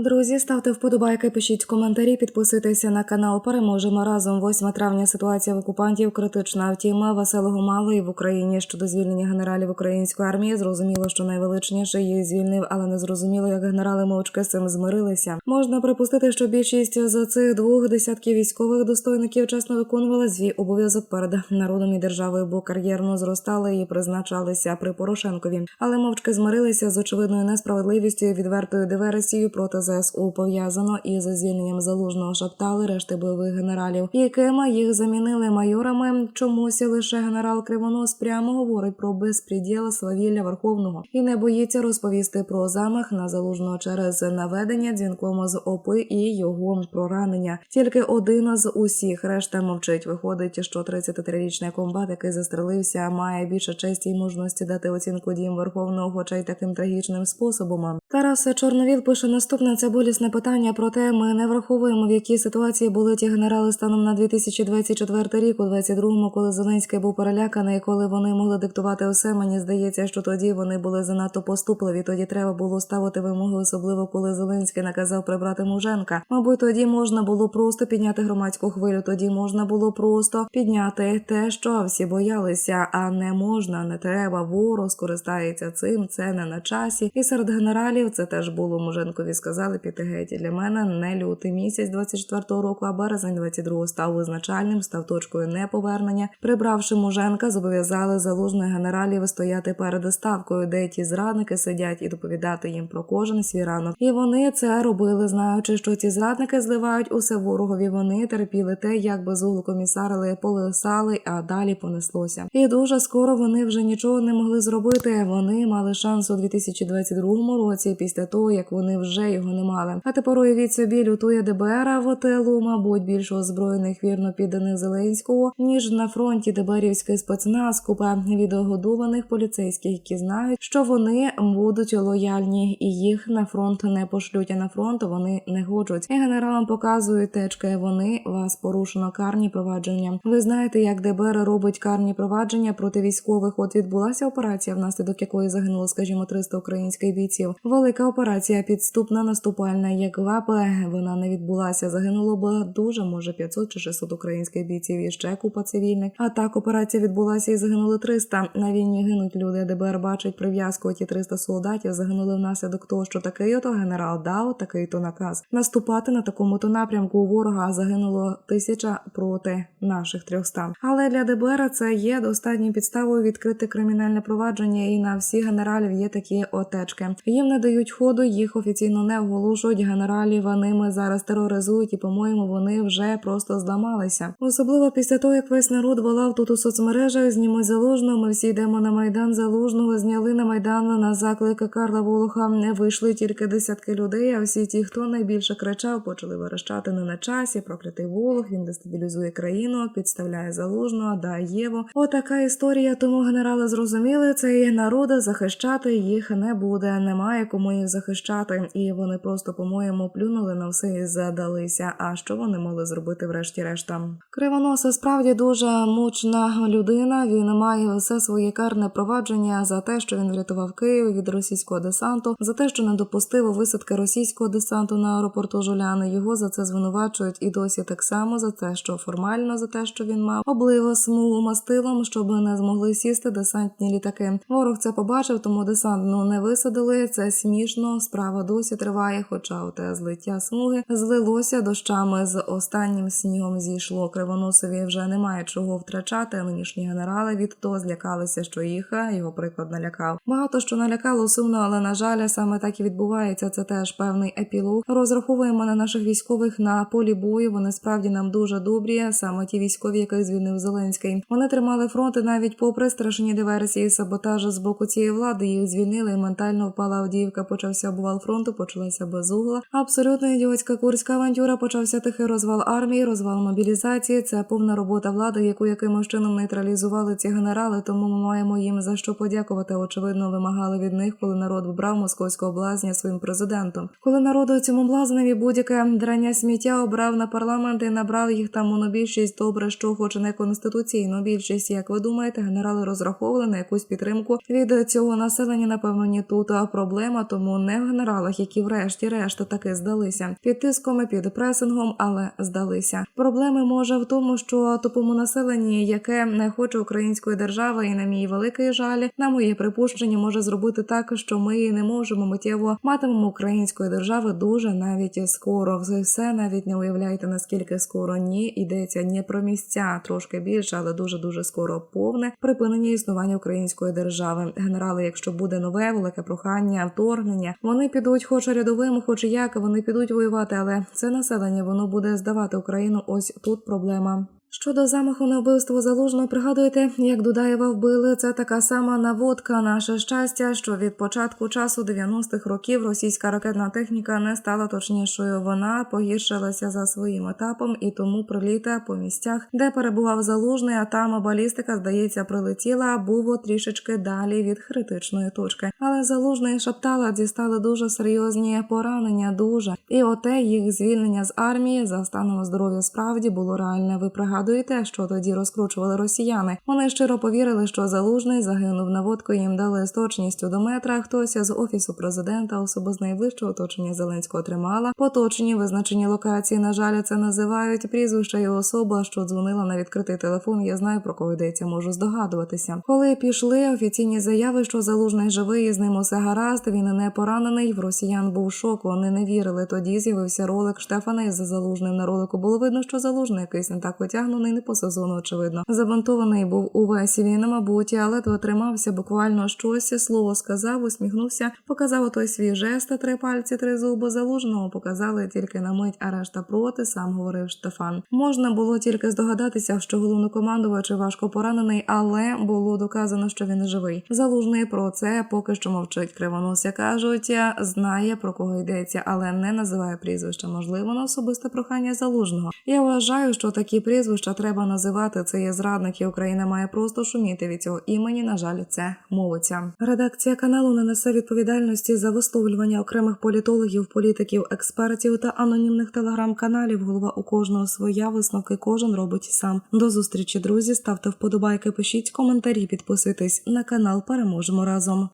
Друзі, ставте вподобайки, пишіть коментарі, підписуйтеся на канал. Переможемо разом. 8 травня ситуація в окупантів критична. Втім, веселого мало і в Україні щодо звільнення генералів української армії. Зрозуміло, що найвеличніше її звільнив, але не зрозуміло, як генерали мовчки з цим змирилися. Можна припустити, що більшість з цих двох десятків військових достойників чесно виконували свій обов'язок перед народом і державою, бо кар'єрно зростали і призначалися при Порошенкові, але мовчки змирилися з очевидною несправедливістю і відвертою диверсією проти ЗСУ пов'язано із звільненням залужного шаптали решти бойових генералів, якими їх замінили майорами. Чомусь лише генерал Кривонос прямо говорить про безпреділ свавілля Верховного і не боїться розповісти про замах на залужного через наведення дзвінком з ОПИ і його проранення. Тільки один з усіх решта мовчить. Виходить, що 33-річний комбат, який застрелився, має більше честі й мужності дати оцінку діям Верховного, хоча й таким трагічним способом. Тарас Чорновіл пише наступне це болісне питання. Проте ми не враховуємо, в якій ситуації були ті генерали станом на 2024 рік, у 22-му, коли Зеленський був переляканий, коли вони могли диктувати усе. Мені здається, що тоді вони були занадто поступливі. Тоді треба було ставити вимоги, особливо коли Зеленський наказав прибрати Муженка. Мабуть, тоді можна було просто підняти громадську хвилю. Тоді можна було просто підняти те, що всі боялися, а не можна, не треба. Ворог скористається цим. Це не на часі. І серед генералів це теж було Муженкові. Сказали піти геть. Для мене не лютий місяць 24-го року, а березень 22-го став визначальним, став точкою неповернення. Прибравши Муженка, зобов'язали залужних генералів стояти перед ставкою, де ті зрадники сидять і доповідати їм про кожен свій ранок. І вони це робили, знаючи, що ці зрадники зливають усе ворогові. Вони терпіли те, як безугло комісарили, полисали, а далі понеслося. І дуже скоро вони вже нічого не могли зробити. Вони мали шанс у 2022 році, після того як вони вже його не мали. А тепер уявіть собі, лютує ДБР в тилу, мабуть, більше озброєних вірно підданих Зеленського, ніж на фронті ДБРівський спецназ, купа відогодованих поліцейських, які знають, що вони будуть лояльні, і їх на фронт не пошлють. А на фронт вони не хочуть. І генералам показують течки. Вони вас порушено карні провадження. Ви знаєте, як ДБР робить карні провадження проти військових. От відбулася операція, внаслідок якої загинуло, скажімо, 300 українських бійців. Велика операція підступна наступальна. Як лапи вона не відбулася. Загинуло б дуже, може 500 чи 600 українських бійців і ще купа цивільних. А так операція відбулася і загинули 300. На війні гинуть люди. ДБР бачить прив'язку. Ті 300 солдатів загинули внаслідок того, що такий ото генерал дав такий то наказ наступати на такому то напрямку у ворога. Загинуло тисяча проти наших 300. Але для ДБР це є достатньою підставою відкрити кримінальне провадження, і на всіх генералів є такі отечки. Їм не дають ходу, їх офіційно не оголошують. Генералів ними зараз тероризують, і по-моєму, вони вже просто зламалися. Особливо після того, як весь народ волав тут у соцмережах, знімуть залужного. Ми всі йдемо на майдан залужного. Зняли на майдан на заклики Карла Волоха. Не вийшли тільки десятки людей. А всі ті, хто найбільше кричав, почали верещати не на часі. Проклятий Волох. Він дестабілізує країну, підставляє залужного, дає Єву. Отака історія. Тому генерали зрозуміли цей народ захищати їх не буде. Немає кому їх захищати, і вони просто, по-моєму, плюнули на все і задалися. А що вони могли зробити врешті-решта? Кривоноса справді дуже мучна людина. Він має все своє карне провадження за те, що він врятував Київ від російського десанту, за те, що не допустив висадки російського десанту на аеропорту Жуляни. Його за це звинувачують і досі так само за те, що формально за те, що він мав облив смугу мастилом, щоб не змогли сісти десантні літаки. Ворог це побачив, тому десант ну не висадили. Це смішно. Справа досі триває. Хоча оте злиття смуги злилося дощами з останнім снігом. Зійшло кривоносові вже немає чого втрачати. Нинішні генерали від того злякалися, що їх його приклад налякав. Багато що налякало сумно, але на жаль, саме так і відбувається. Це теж певний епілог. Розраховуємо на наших військових на полі бою. Вони справді нам дуже добрі. Саме ті військові, яких звільнив Зеленський. Вони тримали фронт і навіть попри страшні диверсії, саботажу з боку цієї влади. Їх звільнили і ментально впала Авдіївка. Почався обвал фронту, почалася безугла. Абсолютно ідіотська курська авантюра. Почався тихий розвал армії, розвал мобілізації. Це повна робота влади, яку якимось чином нейтралізували ці генерали. Тому ми маємо їм за що подякувати. Очевидно, вимагали від них, коли народ вбрав московського блазня своїм президентом. Коли народу цьому блазневі будь-яке драння сміття обрав на парламент і набрав їх там монобільшість. Добре, що хоче не конституційну більшість. Як ви думаєте, генерали розраховували на якусь підтримку від цього населення? Напевно, ні тут проблема, тому не в генералах, які врешті. Врешті-решт таки здалися під тиском, під пресингом, але здалися. Проблеми може в тому, що тупому населенні, яке не хоче української держави, і на мій великий жаль, на моє припущення, може зробити так, що ми не можемо миттєво матимемо української держави дуже навіть скоро. Все навіть не уявляєте наскільки скоро ні йдеться не про місця, трошки більше, але дуже дуже скоро повне припинення існування української держави. Генерали, якщо буде нове велике прохання, вторгнення, вони підуть, хоч рядовим, хоч як вони підуть воювати, але це населення воно буде здавати Україну. Ось тут проблема. Щодо замаху на вбивство залужного, пригадуєте, як Дудаєва вбили, це така сама наводка. Наше щастя, що від початку часу 90-х років російська ракетна техніка не стала точнішою. Вона погіршилася за своїм етапом і тому приліта по місцях, де перебував залужний, а там балістика, здається, прилетіла, був трішечки далі від критичної точки. Але залужний шаптала дістали дуже серйозні поранення. Дуже і оте їх звільнення з армії за станом здоров'я справді було реальне. Ви пригадуєте, що тоді розкручували росіяни. Вони щиро повірили, що залужний загинув наводкою. Їм дали з точністю до метра. Хтось з офісу президента, особа з найближчого оточення Зеленського тримала. Поточні визначені локації. На жаль, це називають прізвища і особа, що дзвонила на відкритий телефон. Я знаю про кого йдеться, можу здогадуватися. Коли пішли офіційні заяви, що залужний живий, і з ним усе гаразд. Він не поранений. В росіян був шок. Вони не вірили. Тоді з'явився ролик Штефана із залужним. На ролику було видно, що залужний якийсь не так витягнений, не по сезону, очевидно. Забантований був увесь він, мабуть, але то тримався буквально щось. Слово сказав, усміхнувся, показав той свій жест, три пальці, три зуби залужного. Показали тільки на мить, а решта проти, сам говорив Штефан. Можна було тільки здогадатися, що головнокомандувач важко поранений, але було доказано, що він живий. Залужний про це поки що мовчить. Кривонося кажуть, знає про кого йдеться, але не називає прізвища. Можливо, на особисте прохання залужного. Я вважаю, що такі прізвища треба називати. Це є зрадник, і Україна має просто шуміти від цього імені. На жаль, це мовиться. Редакція каналу не несе відповідальності за висловлювання окремих політологів, політиків, експертів та анонімних телеграм-каналів. Голова у кожного своя висновки кожен робить сам. До зустрічі, друзі. Ставте вподобайки, пишіть коментарі, підписуйтесь на канал. Переможемо разом.